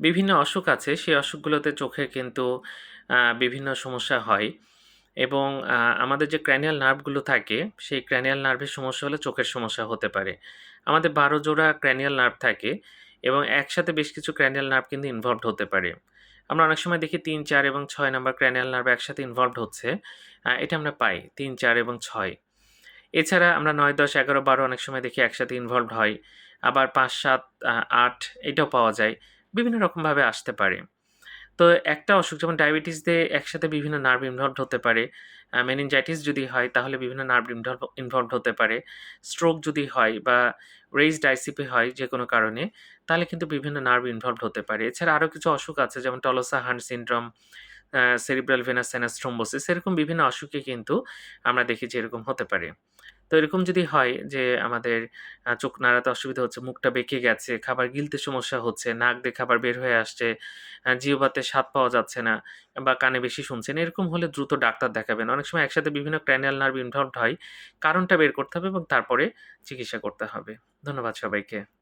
বিভিন্ন অসুখ আছে সেই অসুখগুলোতে চোখে কিন্তু বিভিন্ন সমস্যা হয় এবং আমাদের যে ক্র্যানিয়াল নার্ভগুলো থাকে, সেই ক্র্যানিয়াল নার্ভের সমস্যা হলে চোখের সমস্যা হতে পারে। আমাদের ১২ জোড়া ক্র্যানিয়াল নার্ভ থাকে এবং একসাথে বেশ কিছু ক্র্যানিয়াল নার্ভ কিন্তু ইনভলভড হতে পারে। আমরা অনেক সময় দেখি ৩, ৪ এবং ছয় নাম্বার ক্র্যানিয়াল নার্ভ একসাথে ইনভলভড হচ্ছে। এটা আমরা পাই ৩, ৪ এবং ছয় এছাড়া আমরা নয় দশ এগারো বারো অনেক সময় দেখি একসাথে ইনভলভড হয়। আবার পাঁচ সাত আট এটাও পাওয়া যায়। বিভিন্ন রকমভাবে আসতে পারে। তো একটা অসুখ যেমন ডায়াবেটিস দিয়ে একসাথে বিভিন্ন নার্ভ ইনভলভড হতে পারে। মেনিনজাইটিস যদি হয় তাহলে বিভিন্ন নার্ভ ইনভলভ ইনভলভড হতে পারে। স্ট্রোক যদি হয় বা রেইজড আইসিপি হয় যে কোনো কারণে, তাহলে কিন্তু বিভিন্ন নার্ভ ইনভলভড হতে পারে। এছাড়া আরও কিছু অসুখ আছে যেমন Tolosa Hunt syndrome, cerebral venous sinus thrombosis এরকম বিভিন্ন অসুখে কিন্তু আমরা দেখি যে এরকম হতে পারে। তো এরকম যদি হয় যে আমাদের চোখ নাড়াতে অসুবিধা হচ্ছে, মুখটা বেঁকে গেছে, খাবার গিলতে সমস্যা হচ্ছে, নাক দিয়ে খাবার বের হয়ে আসছে, আ জিহ্বাতে স্বাদ পাওয়া যাচ্ছে না বা কানে বেশি শুনছেন, এরকম হলে দ্রুত ডাক্তার দেখাবেন। অনেক সময় একসাথে বিভিন্ন ক্র্যানিয়াল নার্ভ ইনভলভড হয়। কারণটা বের করতে হবে এবং তারপরে চিকিৎসা করতে হবে। ধন্যবাদ সবাইকে।